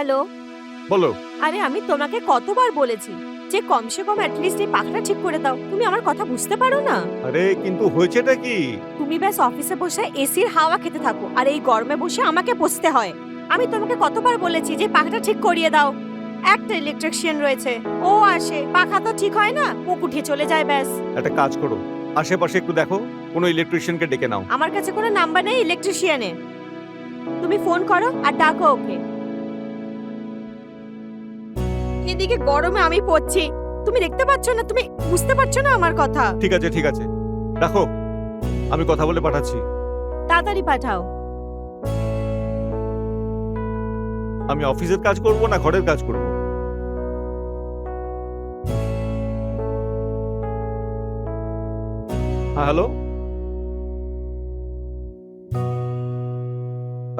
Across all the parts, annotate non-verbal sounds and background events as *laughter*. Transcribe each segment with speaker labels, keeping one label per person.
Speaker 1: Hello.
Speaker 2: বলো।
Speaker 1: আরে আমি তোমাকে কতবার বলেছি যে কমসে কম অ্যাটলিস্ট এই পাখাটা ঠিক করে দাও। তুমি আমার কথা বুঝতে পারো না?
Speaker 2: আরে কিন্তু হয়েছেটা কি?
Speaker 1: তুমি ব্যাস অফিসে বসে এসির হাওয়া খেতে থাকো আর এই গরমে বসে আমাকে বসতে হয়। আমি তোমাকে কতবার বলেছি যে পাখাটা ঠিক করিয়ে দাও। একটা ইলেকট্রিশিয়ান রয়েছে। ও আসে। পাখা তো ঠিক হয় না। মুখ উঠিয়ে চলে যায় ব্যাস।
Speaker 2: একটা কাজ করো। আশেপাশে একটু দেখো। কোনো ইলেকট্রিশিয়ানকে ডেকে নাও।
Speaker 1: আমার কাছে কোনো নাম্বার নেই ইলেকট্রিশিয়ানের তুমি ফোন করো আর ডাকো ওকে। এদিকে গরমে আমি পড়ছি। তুমি দেখতে পাচ্ছ না তুমি বুঝতে পারছ না আমার কথা?
Speaker 2: ঠিক আছে ঠিক আছে। রাখো আমি কথা বলে পাঠাচ্ছি।
Speaker 1: তাড়াতাড়ি পাঠাও।
Speaker 2: আমি অফিসের কাজ করব না ঘরের কাজ করব? হ্যাঁ হ্যালো?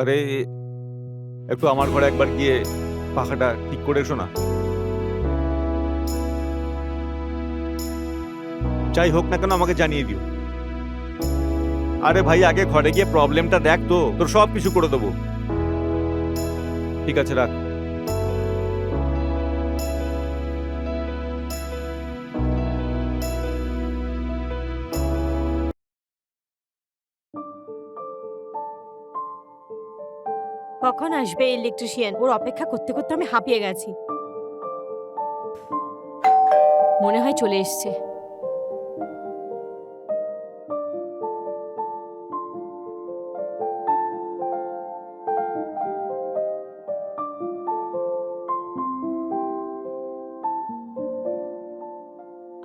Speaker 2: আরে একটু আমার ঘরে একবার গিয়ে পাখাটা ঠিক করে এসো না। যাই হোক না কেন আমাকে জানিয়ে দিও। আরে ভাই, আগে ঘরে গিয়ে প্রবলেমটা দেখ তো, তোর সব কিছু করে দেবো। ঠিক আছে, রাখ।
Speaker 1: কখন আসবে ইলেকট্রিশিয়ান ওর অপেক্ষা করতে করতে আমি হাঁপিয়ে গেছি। মনে হয় চলে এসছে।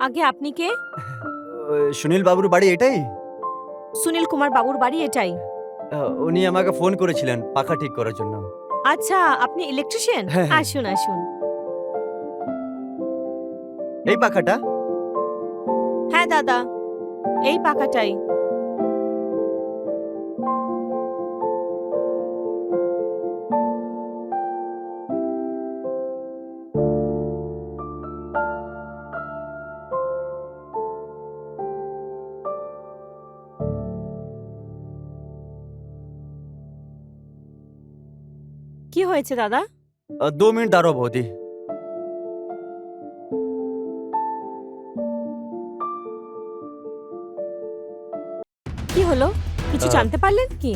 Speaker 1: আগে আপনি কে?
Speaker 3: সুনীল বাবুর বাড়ি এটাই?
Speaker 1: সুনীল কুমার বাবুর বাড়ি এটাই।
Speaker 3: উনি আমাকে ফোন করেছিলেন পাখা ঠিক করার জন্য।
Speaker 1: আচ্ছা আপনি ইলেকট্রিশিয়ান
Speaker 3: হ্যাঁ।
Speaker 1: আসুন আসুন।
Speaker 3: এই পাখাটা?
Speaker 1: হ্যাঁ দাদা। এই পাকাটাই হয়েছে দাদা?
Speaker 3: দু মিনিট দাঁড়ো বৌদি।
Speaker 1: কি হলো? কিছু জানতে পারলেন কি?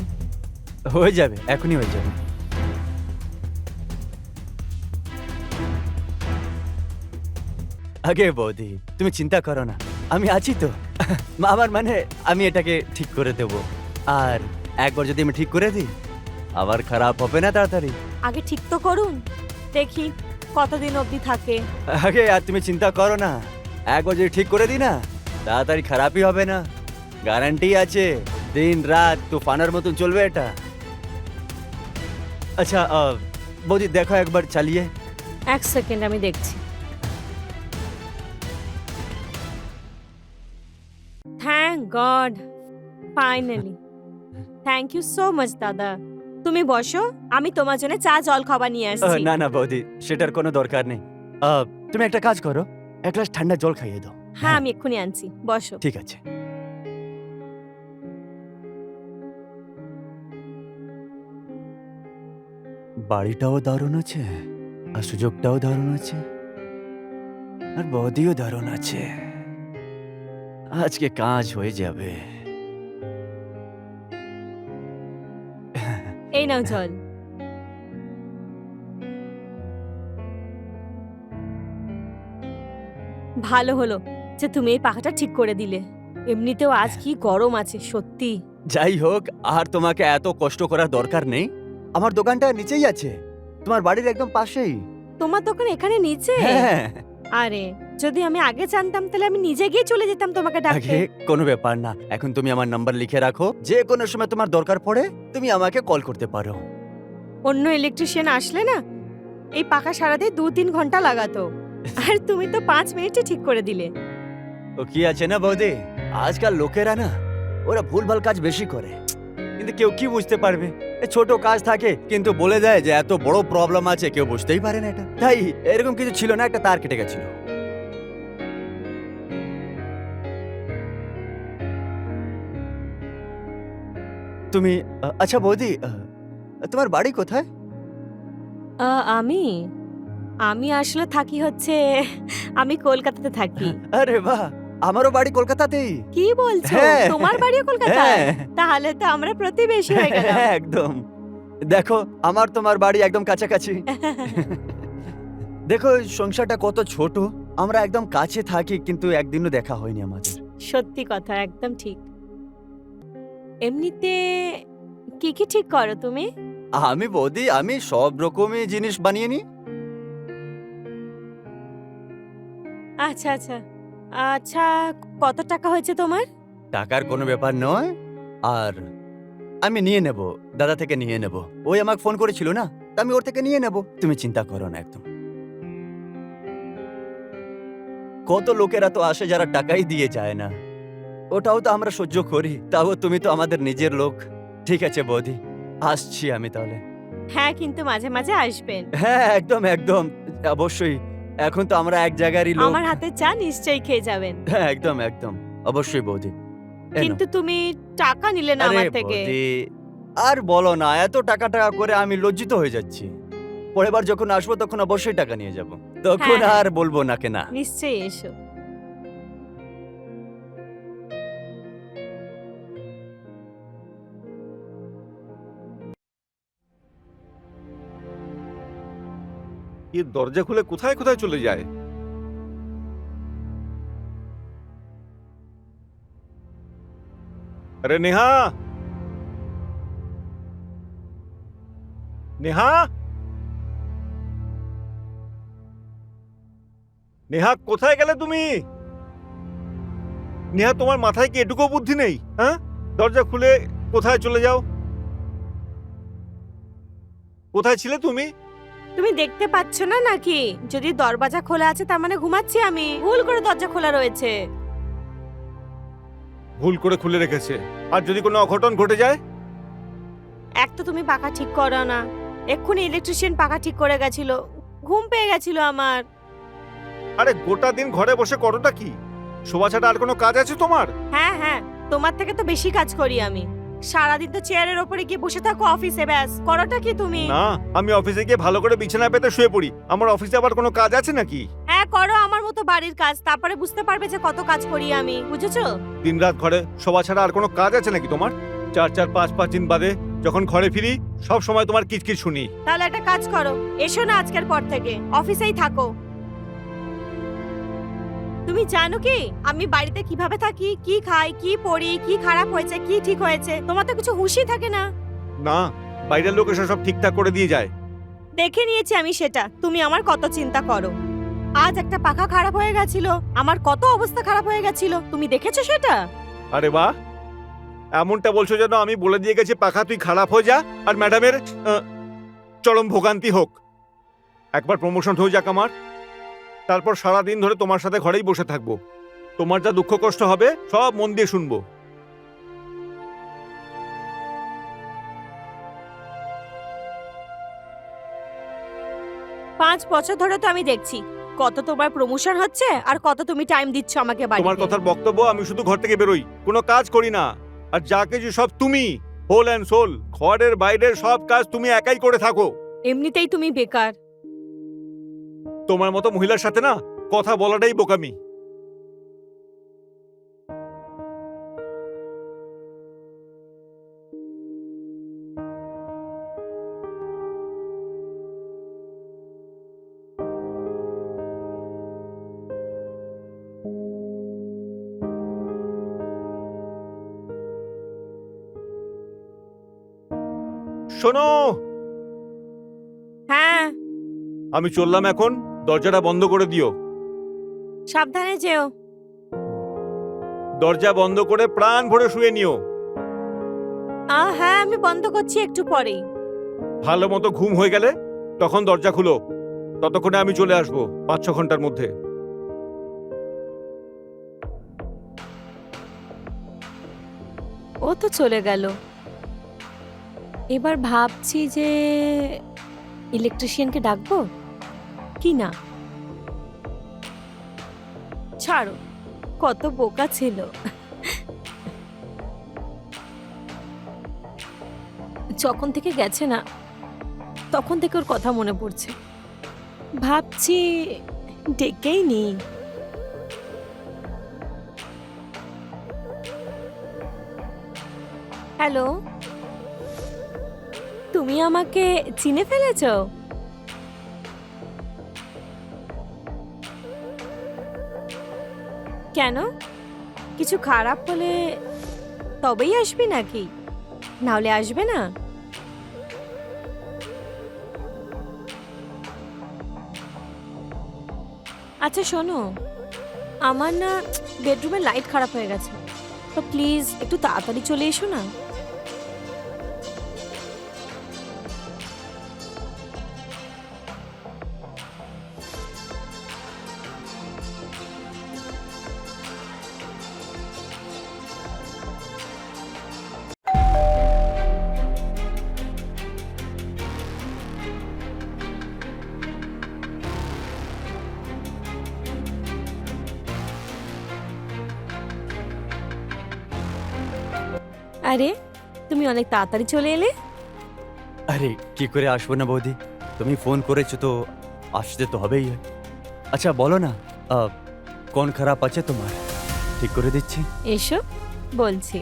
Speaker 3: হয়ে যাবে এখনই হয়ে যাবে। আগে বৌদি তুমি চিন্তা করো না আমি আছি তো। আমার মানে আমি এটাকে ঠিক করে দেব। আর একবার যদি আমি ঠিক করে দিই আবার খারাপ হবে না তাড়াতাড়ি।
Speaker 1: আগে ঠিক তো করুন। দেখি কতদিন অবধি থাকে।
Speaker 3: আগে আর তুমি চিন্তা করো না। একবার যদি ঠিক করে দিই না তাড়াতাড়ি খারাপই হবে না। গ্যারান্টি আছে দিন রাত তুফানের মতন চলবে এটা। আচ্ছা আহ, বৌদি দেখো একবার চালিয়ে।
Speaker 1: এক সেকেন্ড আমি দেখছি। Thank God finally thank you so much দাদা। তুমি বসো আমি তোমার জন্য চা জল খাবার নিয়ে
Speaker 3: আহ,
Speaker 1: আসছি।
Speaker 3: না না বৌদি সেটার কোনো দরকার নেই। আহ, তুমি একটা কাজ করো এক গ্লাস ঠান্ডা জল খাইয়ে দাও।
Speaker 1: হ্যাঁ আমি এক্ষুনি আনছি বসো।
Speaker 3: ঠিক আছে। বাড়িটাও দারুণ আছে আর সুযোগটাও দারুণ আছে আর বৌদিও দারুণ আছে। আজকে কাজ হয়ে যাবে।
Speaker 1: এই নাও জল। ভালো হলো যে তুমি এই পাখাটা ঠিক করে দিলে। এমনিতেও আজ কি গরম আছে সত্যি।
Speaker 3: যাই হোক আর তোমাকে এত কষ্ট করার দরকার নেই। আমার দোকানটা নিচেই আছে। তোমার বাড়ির একদম পাশেই।
Speaker 1: তোমার দোকান এখানে নিচে?
Speaker 3: হ্যাঁ।
Speaker 1: আরে যদি আমি আগে জানতাম তাহলে আমি নিজে গিয়ে চলে যেতাম তোমাকে ডাকতে।
Speaker 3: আগে কোনো ব্যাপার না। এখন তুমি আমার নাম্বার লিখে রাখো। যে কোনো সময় তোমার দরকার পড়ে তুমি আমাকে কল করতে পারো।
Speaker 1: অন্য ইলেকট্রিশিয়ান আসলে না এই পাখা সারাতে দু তিন ঘণ্টা লাগাতো। আর তুমি তো পাঁচ মিনিটে ঠিক করে দিলে।
Speaker 3: ও কি আছে না বৌদি? আজকাল লোকেরা না ওরা ভুলভাল কাজ বেশি করে। কিন্তু কেউ কি বুঝতে পারবে? এ ছোট কাজ থাকে কিন্তু বলে দেয় যে এত বড় প্রবলেম আছে কেউ বুঝতেই পারে না এটা। তাই এরকম কিছু ছিল না একটা তার কেটে গেছিল। তুমি আচ্ছা বৌদি তোমার বাড়ি কোথায়?
Speaker 1: আমি আমি আসলে থাকি হচ্ছে আমি কলকাতাতে থাকি।
Speaker 3: আরে বাহ! আমারও বাড়ি কলকাতাতেই।
Speaker 1: কি বলছো?
Speaker 3: হ্যাঁ।
Speaker 1: তোমার বাড়িও কলকাতা
Speaker 3: হ্যাঁ।
Speaker 1: তাহলে তো আমরা প্রতিবেশী হয়ে গেলাম।
Speaker 3: হ্যাঁ, একদম। দেখো আমার তোমার বাড়ি একদম কাছাকাছি। দেখো সংসারটা কত ছোট। আমরা একদম কাছে থাকি কিন্তু একদিনও দেখা হয়নি আমাদের।
Speaker 1: সত্যি কথা একদম ঠিক। এমনিতে কি কি ঠিক করো তুমি?
Speaker 3: আমি বৌদি আমি সব রকমই জিনিস বানিয়ে নি
Speaker 1: আচ্ছা আচ্ছা। আচ্ছা কত টাকা হয়েছে তোমার?
Speaker 3: টাকার কোনো ব্যাপার নয়। আর আমি নিয়ে নেব দাদা থেকে নিয়ে নেব। ওই আমাকে ফোন করেছিল না তা আমি ওর থেকে নিয়ে নেব। তুমি চিন্তা করো না একদম। কত লোকেরা তো আসে যারা টাকাই দিয়ে যায় না। ওটাও তো আমরা সহ্য করি তাও তুমি তো আমাদের নিজের লোক। ঠিক আছে বৌদি আসছি আমি তাহলে।
Speaker 1: হ্যাঁ কিন্তু মাঝে মাঝে আসবেন।
Speaker 3: হ্যাঁ একদম একদম অবশ্যই। এখন তো আমরা এক জায়গারই লোক।
Speaker 1: আমার হাতে চা নিশ্চয়ই খেয়ে যাবেন।
Speaker 3: হ্যাঁ একদম একদম অবশ্যই বৌদি।
Speaker 1: কিন্তু তুমি টাকা নিলে না আমার থেকে।
Speaker 3: বৌদি, আর বলো না এত টাকা টাকা করে আমি লজ্জিত হয়ে যাচ্ছি। পরের বার যখন আসব তখন অবশ্যই টাকা নিয়ে যাব। তখন
Speaker 1: হ্যাঁ।
Speaker 3: আর বলব না। কেনা
Speaker 1: নিশ্চয়ই এসো।
Speaker 2: এ দরজা খুলে কোথায় কোথায় চলে যায়? আরে নেহা! নেহা! নেহা, কোথায় গেলে তুমি? নেহা, তোমার মাথায় কি এটুকু বুদ্ধি নেই হ্যাঁ? দরজা খুলে কোথায় চলে যাও? কোথায় ছিলে তুমি?
Speaker 1: তুমি দেখতে পাচ্ছ না নাকি? যদি দরজা খোলা আছে তার মানে ঘুমাচ্ছি আমি। ভুল করে দরজা খোলা রয়েছে।
Speaker 2: ভুল করে খুলে রেখেছে। আর যদি কোনো অঘটন ঘটে যায়?
Speaker 1: এক তো তুমি পাখা ঠিক করো না। এক্ষুনি ইলেকট্রিশিয়ান পাখা ঠিক করে গেছিল। ঘুম পেয়ে গেছিল আমার।
Speaker 2: আরে গোটা দিন ঘরে বসে করোটা কি? শোভা ছাড়া আর কোনো কাজ আছে তোমার?
Speaker 1: হ্যাঁ হ্যাঁ। তোমার থেকে তো বেশি কাজ করি আমি। সারাদিন তো চেয়ারের ওপরে গিয়ে বসে থাকো অফিসে ব্যাস। করোটা কি তুমি?
Speaker 2: না আমি অফিসে গিয়ে ভালো করে বিছানা পেতে শুয়ে পড়ি। আমার অফিসে আবার কোনো কাজ আছে নাকি?
Speaker 1: হ্যাঁ করো আমার মতো বাড়ির কাজ। তারপরে বুঝতে পারবে যে কত কাজ করি আমি বুঝেছ?
Speaker 2: দিনরাত ঘরে শোভা ছাড়া আর কোনো কাজ আছে নাকি তোমার? চার চার পাঁচ পাঁচ দিন বাদে যখন ঘরে ফিরি সব সময় তোমার কিচকিচ শুনি।
Speaker 1: তাহলে একটা কাজ করো এসো না আজকের পর থেকে। অফিসেই থাকো। তুমি জানো কি? আমি বাড়িতে কীভাবে থাকি কি খাই কি পড়ি কি খারাপ হয়েছে কি ঠিক হয়েছে তোমার তো কিছু হুঁশই থাকে না।
Speaker 2: না বাইরের লোক এসে সব ঠিকঠাক করে দিয়ে যায়।
Speaker 1: দেখে নিয়েছি আমি সেটা তুমি আমার কত চিন্তা করো। আজ একটা পাখা খারাপ হয়ে গেছিল আমার কত অবস্থা খারাপ হয়ে গেছিল তুমি দেখেছ সেটা?
Speaker 2: আরে বাহ! এমনটা বলছো যেন আমি বলে দিয়ে গেছি পাখা তুই খারাপ হয়ে যা আর ম্যাডামের চরম ভোগান্তি হোক। একবার প্রমোশন হয়ে যাক আমার। তারপর সারা দিন ধরে তোমার সাথে ঘরেই বসে থাকব। তোমার যা দুঃখ কষ্ট হবে সব মন দিয়ে শুনব।
Speaker 1: পাঁচ বছর ধরে তো আমি দেখছি। কত তোমার প্রমোশন হচ্ছে আর কত তুমি টাইম দিচ্ছ আমাকে
Speaker 2: তোমার কথার বক্তব্য আমি শুধু ঘর থেকে বেরোই। কোনো কাজ করি না। আর যা কিছু সব তুমি হোল অ্যান্ড সোল ঘরের বাইরের সব কাজ তুমি একাই করে থাকো।
Speaker 1: এমনিতেই তুমি বেকার।
Speaker 2: তোমার মতো মহিলার সাথে না কথা বলাটাই বোকামি। শোনো।
Speaker 1: হ্যাঁ।
Speaker 2: আমি চললাম এখন। দরজাটা বন্ধ করে দিও।
Speaker 1: সাবধানে যেও।
Speaker 2: দরজা বন্ধ করে প্রাণ ভরে শুয়ে নিও।
Speaker 1: আ হ্যাঁ আমি বন্ধ করছি একটু পরেই।
Speaker 2: ভালো মতো ঘুম হয়ে গেলে তখন দরজা খুলো। ততক্ষণে আমি চলে আসব পাঁচ ছ ঘণ্টার মধ্যে।
Speaker 1: ও তো চলে গেল। এবার ভাবছি যে ইলেকট্রিশিয়ানকে ডাকবো? কি না? ছাড়ো, কত বোকা ছিল। যখন থেকে গেছে না, তখন থেকে ওর কথা মনে পড়ছে। ভাবছি, ডেকেই নি। হ্যালো? তুমি আমাকে চিনে ফেলেছো? কেন? কিছু খারাপ হলে তবেই আসবি নাকি? নাহলে আসবে না? আচ্ছা শোনো। আমার না বেডরুমের লাইট খারাপ হয়ে গেছে। তো প্লিজ একটু তাড়াতাড়ি চলে এসো না। আরে তুমি অনেক তাড়াতাড়ি চলে এলে।
Speaker 3: আরে কি করে আসব না বৌদি? তুমি ফোন করেছ তো আসতে তো হবেই। আচ্ছা বলো না কোন খারাপ আছে তোমার? ঠিক করে দিচ্ছি।
Speaker 1: এসো বলছি।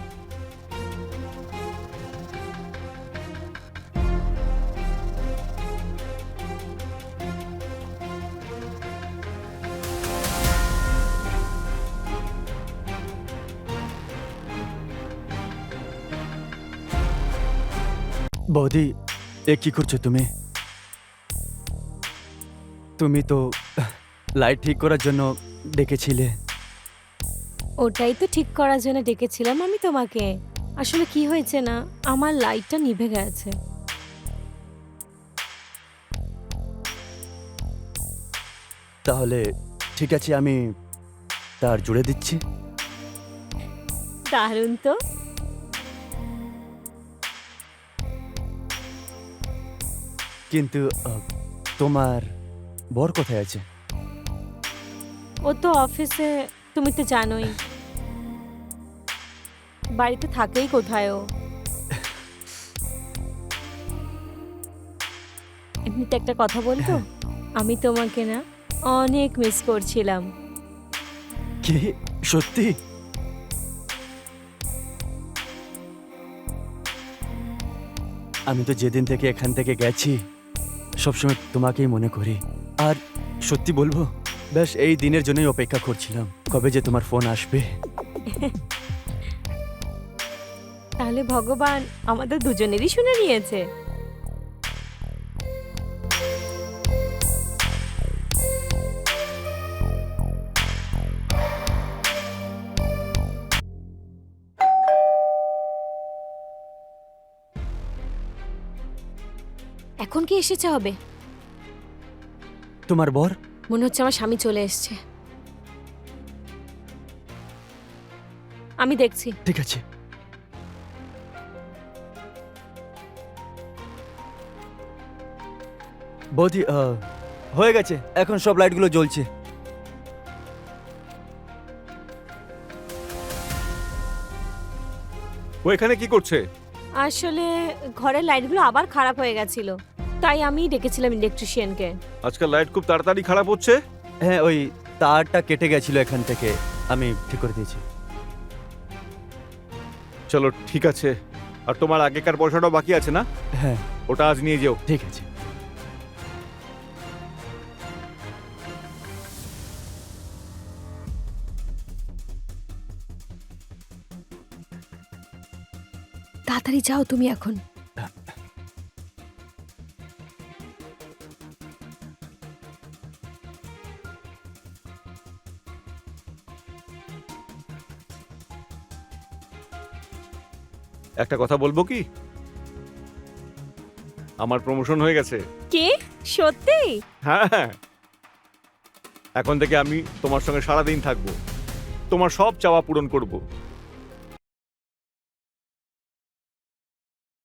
Speaker 3: বৌদি এ কি করছ তুমি তুমি তো লাইট ঠিক করার জন্য ডেকেছিলে
Speaker 1: ওটাই তো ঠিক করার জন্য ডেকেছিলাম আমি তোমাকে আসলে কি হয়েছে না আমার লাইটটা নিভে গেছে
Speaker 3: তাহলে ঠিক আছে আমি তার জুড়ে দিচ্ছি
Speaker 1: দারুণ তো
Speaker 3: কিন্তু আহ, তোমার বর কোথায় আছে?
Speaker 1: ও তো অফিসে তুমি তো জানোই। বাড়িতে থাকেই কোথায় ও? এমনিতে একটা কথা বলতো? *laughs* আমি তোমাকে না অনেক মিস করছিলাম।
Speaker 3: কি? সত্যি? আমি তো যেদিন থেকে এখান থেকে গেছি সবসময় তোমাকেই মনে করি। আর সত্যি বলব, বেশ এই দিনের জন্যই অপেক্ষা করছিলাম, কবে যে তোমার ফোন আসবে। *laughs*
Speaker 1: তাহলে ভগবান আমাদের দুজনেরই শুনে নিয়েছে। এখন কি এসেছে হবে?
Speaker 3: তোমার বর?
Speaker 1: মনে হচ্ছে আমার স্বামী চলে এসছে। আমি দেখছি।
Speaker 3: ঠিক আছে। বৌদি আহ, হয়ে গেছে। এখন সব লাইটগুলো জ্বলছে।
Speaker 2: ও এখানে কি করছে?
Speaker 1: আসলে ঘরের লাইটগুলো আবার খারাপ হয়ে গেছিল। তাই আমি ডেকেছিলাম ইলেকট্রিশিয়ানকে
Speaker 2: আজকাল লাইট খুব তাড়াতাড়ি খারাপ হচ্ছে?
Speaker 3: হ্যাঁ ওই তারটা কেটে গেছিল এখান থেকে। আমি ঠিক করে দিয়েছি।
Speaker 2: চলো ঠিক আছে। আর তোমার আগেকার পয়সাটাও বাকি আছে না?
Speaker 3: হ্যাঁ।
Speaker 2: ওটা আজ নিয়ে যেও।
Speaker 3: ঠিক আছে।
Speaker 1: তাড়াতাড়ি যাও তুমি এখন।
Speaker 2: একটা কথা বলব কি? আমার প্রমোশন হয়ে গেছে।
Speaker 1: কি? সত্যি?
Speaker 2: হ্যাঁ হ্যাঁ। এখন থেকে আমি তোমার সঙ্গে সারাদিন থাকব। তোমার সব চাওয়া পূরণ করব।